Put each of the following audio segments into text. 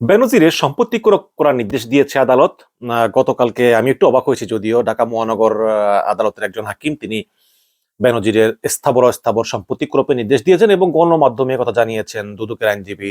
বেনজিরের সম্পত্তি করার নির্দেশ দিয়েছে আদালত। গতকালকে আমি একটু অবাক হয়েছি যদিও ঢাকা মহানগর আদালতের একজন হাকিম তিনি বেনজিরের স্থাবর অস্থাবর সম্পত্তি ক্রয়ের নির্দেশ দিয়েছেন এবং গণমাধ্যমে কথা জানিয়েছেন দুদকের আইনজীবী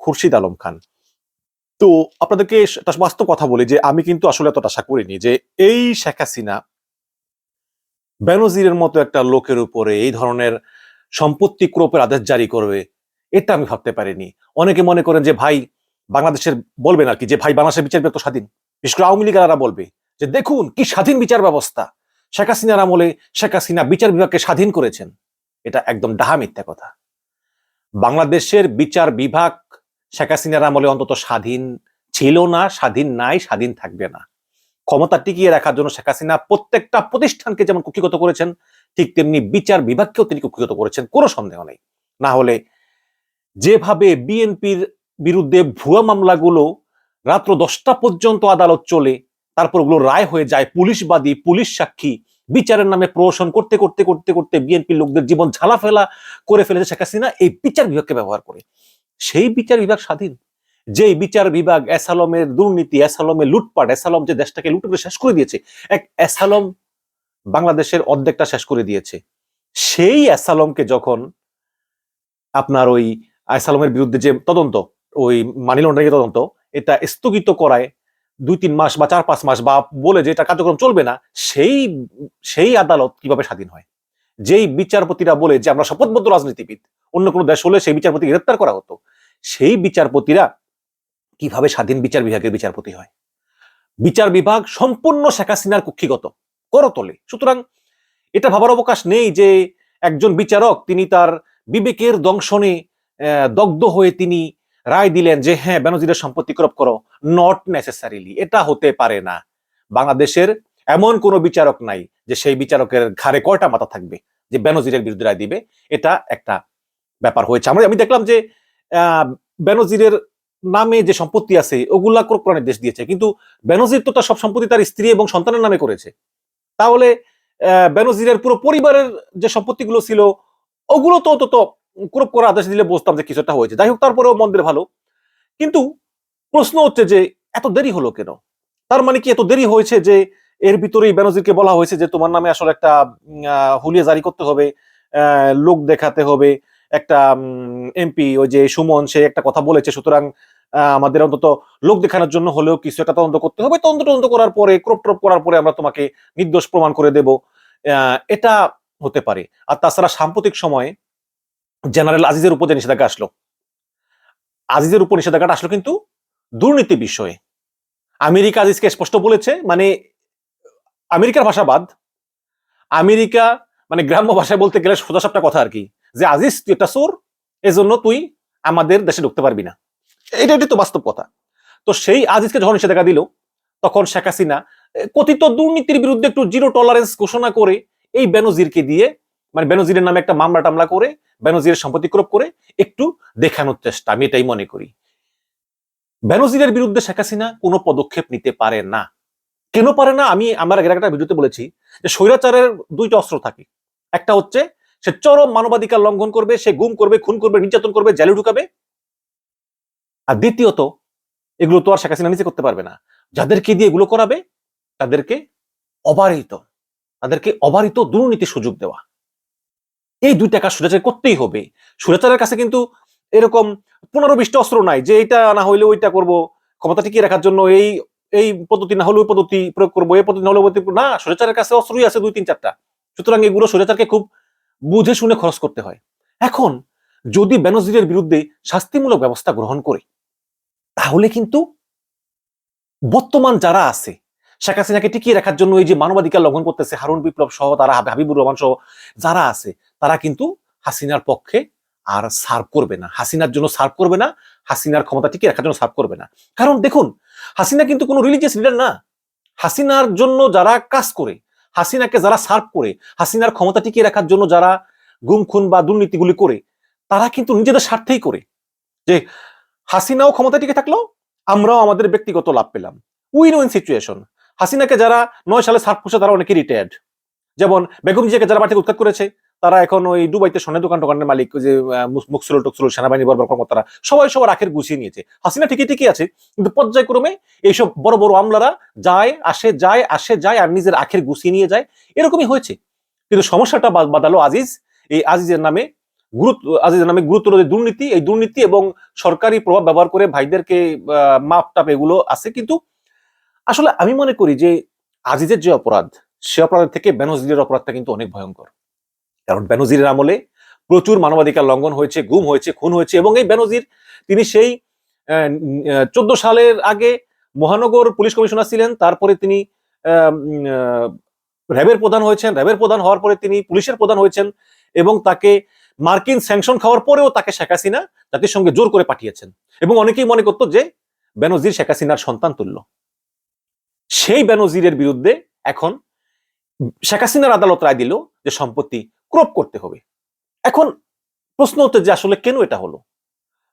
খুরশিদ আলম খান। তো আপনাদেরকে বাস্তব কথা বলি যে আমি কিন্তু আসলে এতটা আশা করিনি যে এই শেখ হাসিনা বেনজিরের মতো একটা লোকের উপরে এই ধরনের সম্পত্তি ক্রোপের আদেশ জারি করবে, এটা আমি ভাবতে পারিনি। অনেকে মনে করেন যে ভাই বাংলাদেশের বলবেন আর কি যে, ভাই, বাংলাদেশের বিচার বিভাগ স্বাধীন। বিশেষ করে আওয়ামী লীগারা বলবে যে, দেখুন কি স্বাধীন বিচার ব্যবস্থা। শেখ হাসিনার আমলে শেখ হাসিনা বিচার বিভাগকে স্বাধীন করেছেন। এটা একদম ডাহা মিথ্যা কথা। বাংলাদেশের বিচার বিভাগ শেখ হাসিনার আমলে অন্তত স্বাধীন ছিল না, স্বাধীন নাই, স্বাধীন থাকবে না। ক্ষমতা টিকিয়ে রাখার জন্য শেখ হাসিনা প্রত্যেকটা প্রতিষ্ঠানকে যেমন কুক্ষিগত করেছেন, ঠিক তেমনি বিচার বিভাগকেও তিনি কুক্ষিগত করেছেন, কোনো সন্দেহ নেই। না হলে যেভাবে বিএনপির বিরুদ্ধে ভুয়া মামলাগুলো রাত্র দশটা পর্যন্ত আদালত চলে তারপর ওগুলো রায় হয়ে যায়, পুলিশবাদী, পুলিশ সাক্ষী, বিচারের নামে প্রহসন করতে করতে করতে করতে বিএনপির লোকদের জীবন ঝালাফেলা করে ফেলেছে শেখ হাসিনা, এই বিচার বিভাগকে ব্যবহার করে। সেই বিচার বিভাগ স্বাধীন। যেই বিচার বিভাগ অ্যাসালমের দুর্নীতি, অ্যাসালমের লুটপাট, অ্যাসালম যে দেশটাকে লুট করে শেষ করে দিয়েছে, এক অ্যাসালম বাংলাদেশের অর্ধেকটা শেষ করে দিয়েছে। সেই অ্যাসালমকে যখন আপনার ওই আইসালমের বিরুদ্ধে যে তদন্ত ওই মানি লন্ডারিং তদন্ত, এটা স্থগিত করায় দুই, তিন মাস বা চার, পাঁচ মাস বা বলে যে এটা কার্যক্রম চলবে না, সেই সেই আদালত কীভাবে স্বাধীন হয়? যেই বিচারপতিরা বলে যে আমরা শপথবদ্ধ রাজনীতিবিদ, অন্য কোনো দেশ হলে সেই বিচারপতি গ্রেপ্তার করা হতো, সেই বিচারপতিরা কীভাবে স্বাধীন বিচার বিভাগের বিচারপতি হয়? বিচার বিভাগ সম্পূর্ণ শেখ হাসিনার কুক্ষিগত, করতলে। সুতরাং এটা ভাবার অবকাশ নেই যে একজন বিচারক, তিনি তার বিবেকের দংশনে দগ্ধ হয়ে তিনি রায় দিলেন যে হ্যাঁ বেনজিরের সম্পত্তি ক্রপ করো। নট নেসেসারিলি এটা হতে পারে না। বাংলাদেশের এমন কোনো বিচারক নাই যে, সেই বিচারকের ঘাড়ে কয়টা মাথা থাকবে যে বেনজিরের বিরুদ্ধে রায় দিবে। এটা একটা ব্যাপার হয়েছে। আমরা, আমি দেখলাম যে বেনজিরের নামে যে সম্পত্তি আছে, ওগুলা ক্রপ করার নির্দেশ দিয়েছে। কিন্তু বেনজির তো তার সব সম্পত্তি তার স্ত্রী এবং সন্তানের নামে করেছে। তাহলে বেনজিরের পুরো পরিবারের যে সম্পত্তিগুলো ছিল, ওগুলো তো অন্তত ক্রপ করার আদেশ দিলে বুঝতাম যে কিছুটা হয়েছে। যাই হোক, তারপরেও মন্দির ভালো। কিন্তু প্রশ্ন হচ্ছে যে, এত দেরি হলো কেন? তার মানে কি এত দেরি হয়েছে যে, এর ভিতরেই বেনজিরকে বলা হয়েছে যে, তোমার নামে আসলে একটা হুলিয়া জারি করতে হবে লোক দেখাতে হবে, একটা এমপি ওই যে সুমন, সে একটা কথা বলেছে, সুতরাং আমাদের অন্তত লোক দেখানোর জন্য হলেও কিছু একটা তদন্ত করতে হবে। তদন্ত তদন্ত করার পরে, ক্রপ ট্রপ করার পরে আমরা তোমাকে নির্দোষ প্রমাণ করে দেব। এটা হতে পারে। আর তাছাড়া সাম্প্রতিক সময়ে জেনারেল আজিজের উপর যে নিষেধাজ্ঞা আসলো। আজিজের উপর নিষেধাজ্ঞাটা আসলো কিন্তু দুর্নীতি বিষয়ে। আমেরিকা আজিজকে স্পষ্ট বলেছে মানে আমেরিকার ভাষাবাদ আমেরিকা মানে গ্রাম্য ভাষায় বলতে গেলে সোজা সাপটা কথা আর কি, যে আজিজ, তুই একটা চোর, এজন্য তুই আমাদের দেশে ঢুকতে পারবি না। এটা এটাই তো বাস্তব কথা। তো সেই আজিজকে যখন নিষেধাজ্ঞা দিল, তখন শেখ হাসিনা কথিত দুর্নীতির বিরুদ্ধে একটু জিরো টলারেন্স ঘোষণা করে এই বেনজিরকে দিয়ে মানে বেনজিরের নামে একটা মামলা টামলা করে, বেনজিরের সম্পত্তি ক্রোপ করে একটু দেখানোর চেষ্টা, আমি এটাই মনে করি। বেনজিরের বিরুদ্ধে শেখ হাসিনা কোনো পদক্ষেপ নিতে পারে না। কেন পারে না? আমি আমার আগের একটা ভিডিওতে বলেছি যে স্বৈরাচারের দুইটা অস্ত্র থাকে। একটা হচ্ছে সে চরম মানবাধিকার লঙ্ঘন করবে, সে গুম করবে, খুন করবে, নির্যাতন করবে, জেলে ঢুকাবে। আর দ্বিতীয়ত, এগুলো তো আর শেখ হাসিনা নিজে করতে পারবে না। যাদেরকে দিয়ে এগুলো করাবে, তাদেরকে অবারিত তাদেরকে অবারিত দুর্নীতির সুযোগ দেওয়া। এই দুই টাকা সুরাচার করতেই হবে। সুরাচারের কাছে কিন্তু এরকম পনেরো বিশটা অস্ত্র নাই যে এটা না হইলে ওইটা করব। ক্ষমতা টিকিয়ে রাখার জন্য এই এই পদ্ধতি না হলে ওই পদ্ধতি প্রয়োগ করব, এই পদ্ধতি না হলে না, সুরাচারের কাছে অস্ত্রই আছে দুই, তিন, চারটা। সুতরাং এগুলো সুরাচারকে খুব বুঝে শুনে খরচ করতে হয়। এখন যদি বেনজিরের বিরুদ্ধে শাস্তিমূলক ব্যবস্থা গ্রহণ করে, তাহলে কিন্তু বর্তমান যারা আছে শেখ হাসিনাকে টিকিয়ে রাখার জন্য এই যে মানবাধিকার লঙ্ঘন করতেছে হারুন বিপ্লব সহ তারা হাবিবুর রহমান সহ যারা আছে, তারা কিন্তু হাসিনার পক্ষে আর সার্ভ করবে না। হাসিনার জন্য সার্ভ করবে না, হাসিনার ক্ষমতা টিকিয়ে রাখার জন্য সার্ভ করবে না। কারণ দেখুন, হাসিনা কিন্তু কোনো রিলিজিয়াস লিডার না। হাসিনার জন্য যারা কাজ করে, হাসিনাকে যারা সার্ভ করে, হাসিনার ক্ষমতা টিকিয়ে রাখার জন্য যারা গুম, খুন বা দুর্নীতিগুলি করে, তারা কিন্তু নিজেদের স্বার্থেই করে। যে হাসিনাও ক্ষমতা টিকে থাকল আমরাও আমাদের ব্যক্তিগত লাভ পেলাম। উইন উইন সিচুয়েশন হাসিনাকে যারা নয় সালে সার্ভ করছে তারা অনেকে রিটায়ার্ড যেমন বেগম জিয়াকে যারা বাড়ি থেকে উৎখাত করেছে, তারা এখন ওই দুবাইতে সোনের দোকান টোকানের মালিক যে মুকসুল টুকসুল সেনাবাহিনী বর্বর কর্মকর্তারা, সবাই সবার আখের গুছিয়ে নিয়েছে। হাসিনা ঠিকই ঠিকই আছে, কিন্তু পর্যায়ক্রমে এইসব বড় বড় আমলারা যায়, আসে যায় আসে, যায়, আর নিজের আখের গুছিয়ে নিয়ে যায়। এরকমই হয়েছে। কিন্তু সমস্যাটা বাদালো আজিজ, এই আজিজের নামে গুরুত্ব, আজিজের নামে গুরুত্ব যে দুর্নীতি, এই দুর্নীতি এবং সরকারি প্রভাব ব্যবহার করে ভাইদেরকে মাপ টাপ এগুলো আছে। কিন্তু আসলে আমি মনে করি যে আজিজের যে অপরাধ, সে অপরাধের থেকে বেনজিরের অপরাধটা কিন্তু অনেক ভয়ঙ্কর। কারণ বেনজিরের আমলে প্রচুর মানবাধিকার লঙ্ঘন হয়েছে, গুম হয়েছে, খুন হয়েছে এবং এই বেনজির তিনি সেই চোদ্দ সালের আগে মহানগর পুলিশ কমিশনার ছিলেন, তারপরে তিনি র্যাবের প্রধান হয়েছেন, র্যাবের প্রধান হওয়ার পরে তিনি পুলিশের প্রধান হয়েছেন এবং তাকে মার্কিন স্যাংশন খাওয়ার পরেও তাকে শেখ হাসিনা জাতির সঙ্গে জোর করে পাঠিয়েছেন। এবং অনেকেই মনে করতো যে বেনজির শেখ হাসিনার সন্তান তুল্য। সেই বেনজিরের বিরুদ্ধে এখন শেখ হাসিনার আদালত রায় দিল যে সম্পত্তি ক্রপ করতে হবে। এখন প্রশ্ন হচ্ছে যে আসলে কেন এটা হলো?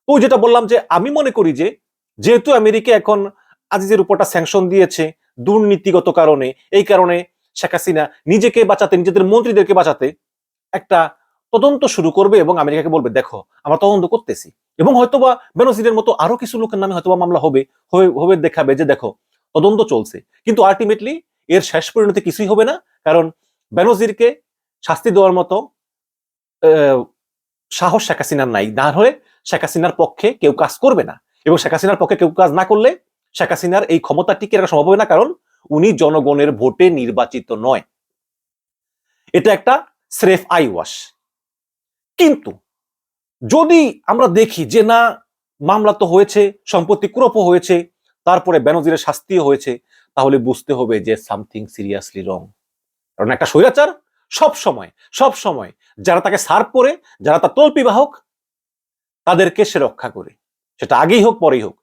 তো যেটা বললাম যে আমি মনে করি যে যেহেতু আমেরিকা এখন আজিজের উপরটা স্যাংশন দিয়েছে দুর্নীতিগত কারণে, এই কারণে শেখ হাসিনা নিজেকে বাঁচাতে, নিজেদের মন্ত্রীদেরকে বাঁচাতে একটা তদন্ত শুরু করবে এবং আমেরিকাকে বলবে, দেখো, আমরা তদন্ত করতেছি। এবং হয়তোবা বেনজিরের মতো আরও কিছু লোকের নামে হয়তোবা মামলা হবে- হবে দেখাবে যে, দেখো তদন্ত চলছে। কিন্তু আলটিমেটলি এর শেষ পরিণতি কিছুই হবে না, কারণ বেনজিরকে শাস্তি দেওয়ার মতো সাহস শেখ হাসিনার নাই। না হলে শেখ হাসিনার পক্ষে কেউ কাজ করবে না। এবং শেখ হাসিনার পক্ষে কেউ কাজ না করলে শেখ হাসিনার এই ক্ষমতা টিকে রাখা সম্ভব হবে না, কারণ উনি জনগণের ভোটে নির্বাচিত নয়। এটা একটা স্রেফ আই ওয়াশ কিন্তু যদি আমরা দেখি যে না, মামলা তো হয়েছে, সম্পত্তি ক্রোপও হয়েছে তারপরে বেনজিরের শাস্তিও হয়েছে, তাহলে বুঝতে হবে যে সামথিং সিরিয়াসলি রং কারণ একটা স্বৈরাচার সব সময় সব সময় যারা তাকে সার্ভ করে যারা তার তল্পি বাহক, তাদেরকে সে রক্ষা করে। সেটা আগেই হোক, পরেই হোক।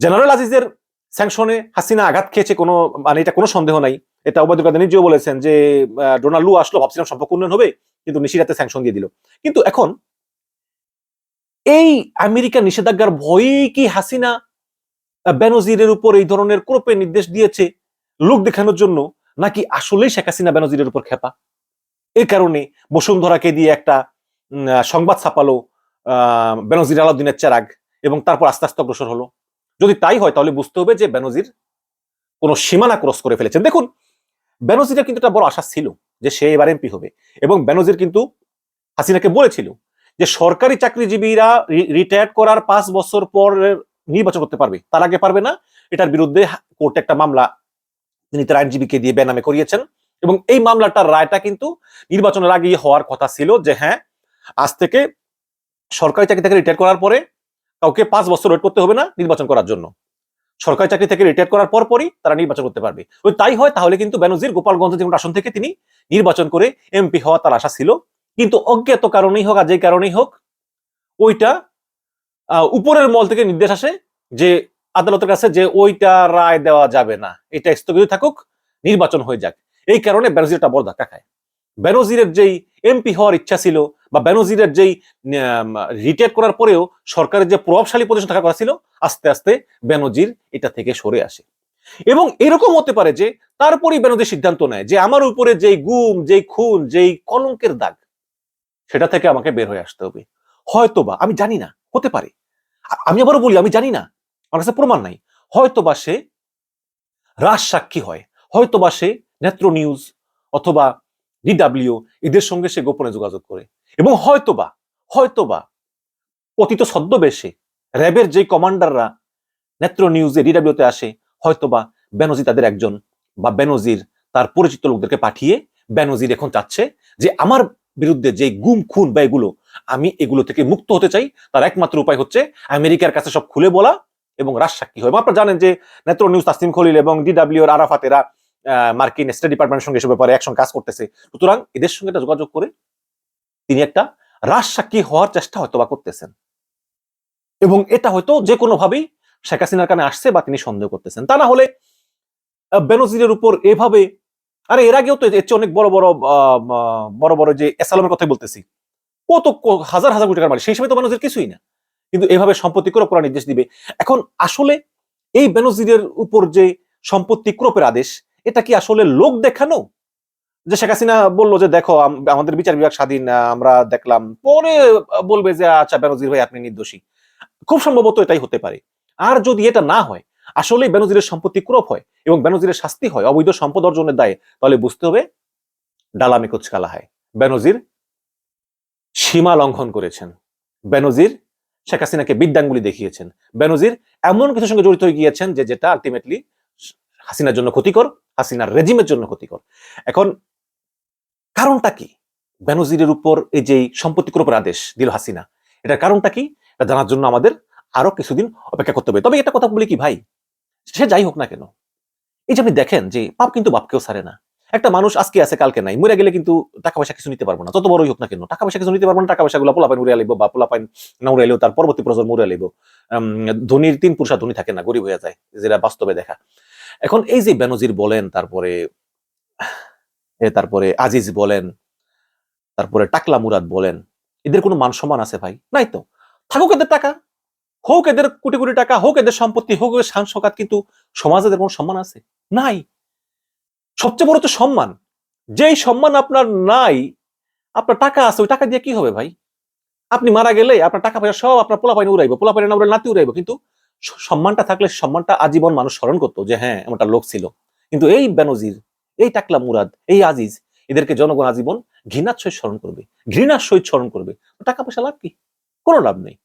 জেনারেল আজিজের স্যাংশনে হাসিনা আঘাত খেয়েছে কোনো মানে এটা কোনো সন্দেহ নাই। এটা ওবায়দুল কাদের নিজেও বলেছেন যে ডোনাল্ড লু আসলো, ভাবছিলাম সম্পর্ক উন্নয়ন হবে, কিন্তু নিশিরাতে স্যাংশন দিয়ে দিল। কিন্তু এখন এই আমেরিকার নিষেধাজ্ঞার ভয়েই কি হাসিনা বেনজিরের উপর এই ধরনের ক্রোপের নির্দেশ দিয়েছে লোক দেখানোর জন্য, নাকি আসলেই শেখ হাসিনা বেনজিরের উপর খেপা? এই কারণে বসুন্ধরাকে দিয়ে একটা সংবাদ ছাপালো বেনজির আলাউদ্দিনের চেরাগ, এবং তারপর আস্তে আস্তে অগ্রসর হলো। যদি তাই হয়, তাহলে বুঝতে হবে যে বেনজির কোনো সীমানা ক্রস করে ফেলেছেন। দেখুন, বেনজিরের কিন্তু একটা বড় আশা ছিল যে সে এবার এমপি হবে, এবং বেনজির কিন্তু হাসিনাকে বলেছিল যে সরকারি চাকরিজীবীরা রিটায়ার করার পাঁচ বছর পর নির্বাচন করতে পারবে, তার আগে পারবে না। এটার বিরুদ্ধে কোর্টে একটা মামলা তিনি তার আইনজীবীকে দিয়ে বেনামে করিয়েছেন। এবং এই মামলাটার রায়টা কিন্তু নির্বাচনের আগেই হওয়ার কথা ছিল যে হ্যাঁ আজ থেকে সরকারি চাকরি থেকে রিটায়ার করার পরে কাউকে পাঁচ বছর ওয়েট করতে হবে না নির্বাচন করার জন্য। সরকারি চাকরি থেকে রিটায়ার করার পর পরই তারা নির্বাচন করতে পারবে। ওই তাই হয়, তাহলে কিন্তু বেনজির গোপালগঞ্জ যে আসন থেকে তিনি নির্বাচন করে এমপি হওয়া তার আশা ছিল। কিন্তু অজ্ঞাত কারণেই হোক, আর যে কারণেই হোক, ওইটা উপরের মল থেকে নির্দেশ আসে যে আদালতের কাছে যে ওইটা রায় দেওয়া যাবে না। এটা স্থগিত থাকুক, নির্বাচন হয়ে যাক। এই কারণে বেনজিরটা বড় ধাক্কা খায়। বেনজিরের যেই এমপি হওয়ার ইচ্ছা ছিল বা বেনজিরের যেই রিটায়ার করার পরেও সরকারের যে প্রভাবশালী পজিশন থাকার কথা ছিল, আস্তে আস্তে বেনজির এটা থেকে সরে আসে। এবং এরকম হতে পারে যে তারপরেই বেনজির সিদ্ধান্ত নেয় যে আমার উপরে যেই গুম, যেই খুন, যেই কলঙ্কের দাগ, সেটা থেকে আমাকে বের হয়ে আসতে হবে। হয়তোবা, আমি জানি না, হতে পারে। আমি আবারও বলি, আমি জানি না, আমার কাছে প্রমাণ নাই। হয়তোবা সে রাজ সাক্ষী হয়, হয়তোবা সে নেত্র নিউজ অথবা ডিডাব্লিউ এদের সঙ্গে সে গোপনে যোগাযোগ করে। এবং হয়তোবা হয়তোবা পতিত ছদ্মবেশে র্যাবের যে কমান্ডাররা নেত্র নিউজে ডিডাব্লিউতে আসে, হয়তোবা বেনজির তাদের একজন বা বেনজির তার পরিচিত লোকদেরকে পাঠিয়ে বেনজির এখন চাচ্ছে যে আমার বিরুদ্ধে যে গুম, খুন বা এগুলো আমি এগুলো থেকে মুক্ত হতে চাই। তার একমাত্র উপায় হচ্ছে আমেরিকার কাছে সব খুলে বলা এবং রাজ সাক্ষী হয় আপনারা জানেন যে নেত্র নিউজ তাসিম খলিল এবং ডিডাব্লিউ আরাফাতেরা মার্কিন স্টেট ডিপার্টমেন্টের সঙ্গে এসব ব্যাপারে একসঙ্গে কাজ করতেছে। সুতরাং এদের সঙ্গে একটা যোগাযোগ করে তিনি একটা রাজ সাক্ষী হওয়ার চেষ্টা হয়তো বা করতেছেন। এবং এটা হয়তো যে কোনো ভাবেই শেখ হাসিনার কানে আসছে বা তিনি সন্দেহ করতেছেন। তা না হলে বেনজিরের উপর এভাবে, আরে এর আগেও তো এর চেয়ে অনেক বড় বড় বড় বড় যে এসালামের কথাই বলতেছি। কত হাজার হাজার কোটি টাকার মালিক, সেই তো বেনজির কিছুই না। কিন্তু এভাবে সম্পত্তি ক্রোপ করার নির্দেশ দিবে। এখন আসলে এই বেনজিরের উপর যে সম্পত্তি ক্রোপের আদেশ, এটা কি আসলে লোক দেখানো? যে শেখ হাসিনা বলল যে, দেখো আমাদের বিচার বিভাগ স্বাধীন আমরা দেখলাম। পরে বলবে যে আচ্ছা বেনজির ভাই, আপনি নির্দোষী। খুব সম্ভবত এটাই হতে পারে। আর যদি এটা না হয়, আসলে বেনজিরের সম্পত্তি ক্রোপ হয় এবং বেনজিরের শাস্তি হয় অবৈধ সম্পদ অর্জনের দায়ে, তাহলে বুঝতে হবে ডালামি কুচকালা হয় বেনজির সীমা লঙ্ঘন করেছেন। বেনজির, শেখ হাসিনাকে বিদ্যাঙ্গুলি দেখিয়েছেন। বেনজির এমন কিছুর সঙ্গে জড়িত হয়ে গিয়েছেন যে যেটা আলটিমেটলি হাসিনার জন্য ক্ষতিকর, হাসিনার রেজিমের জন্য ক্ষতিকর। এখন কারণটা কি? বেনজিরের উপর এই যে সম্পত্তির উপর আদেশ দিল হাসিনা, এটার কারণটা কি? এটা জানার জন্য আমাদের আরও কিছুদিন অপেক্ষা করতে হবে। তবে এটা কথা বলি কি ভাই? সে যাই হোক না কেন, এই যে আপনি দেখেন যে পাপ কিন্তু বাপকেও ছাড়ে না। একটা মানুষ আজকে আছে, কালকে নাই। মরে গেলে কিন্তু টাকা পয়সা কিছু নিতে পারব না। যত বড়ই হোক না কেন, টাকা পয়সা কিছু নিতে পারব না, টাকা পয়সা গুলো পোলাপাইন উড়ে আলিব বা পোলাপাইন না উড়ে তার পরবর্তী প্রজন্ম উড়ে আলিব। ধনির তিন পুরুষা ধনী থাকে না, গরিব হয়ে যায়, যেটা বাস্তবে দেখা। এখন এই যে বেনজির বলেন, তারপরে তারপরে আজিজ বলেন, তারপরে টাকলা মুরাদ বলেন, এদের কোনো মান সম্মান আছে ভাই? নাই তো। থাকুক এদের টাকা, হোক এদের কোটি কোটি টাকা, হোক এদের সম্পত্তি, হোক এদের শান সকাত কিন্তু সমাজে এদের কোনো সম্মান আছে? নাই। সবচেয়ে বড় তো সম্মান। যেই সম্মান আপনার নাই, আপনার টাকা আছে, ওই টাকা দিয়ে কি হবে ভাই? আপনি মারা গেলে আপনার টাকা পয়সা সব আপনার পোলা পাইনে উড়াইবো পোলা পাইনে নাতি উড়াইবো। কিন্তু সম্মানটা থাকলে সম্মানটা আজীবন মানুষ স্মরণ করতো যে হ্যাঁ এমনটা লোক ছিল। কিন্তু এই বেনজির, এই টাকলা মুরাদ, এই আজিজ, এদেরকে জনগণ আজীবন ঘৃণার সহিত স্মরণ করবে। ঘৃণার সহিত স্মরণ করবে। টাকা পয়সা লাভ কি? কোনো লাভ নেই।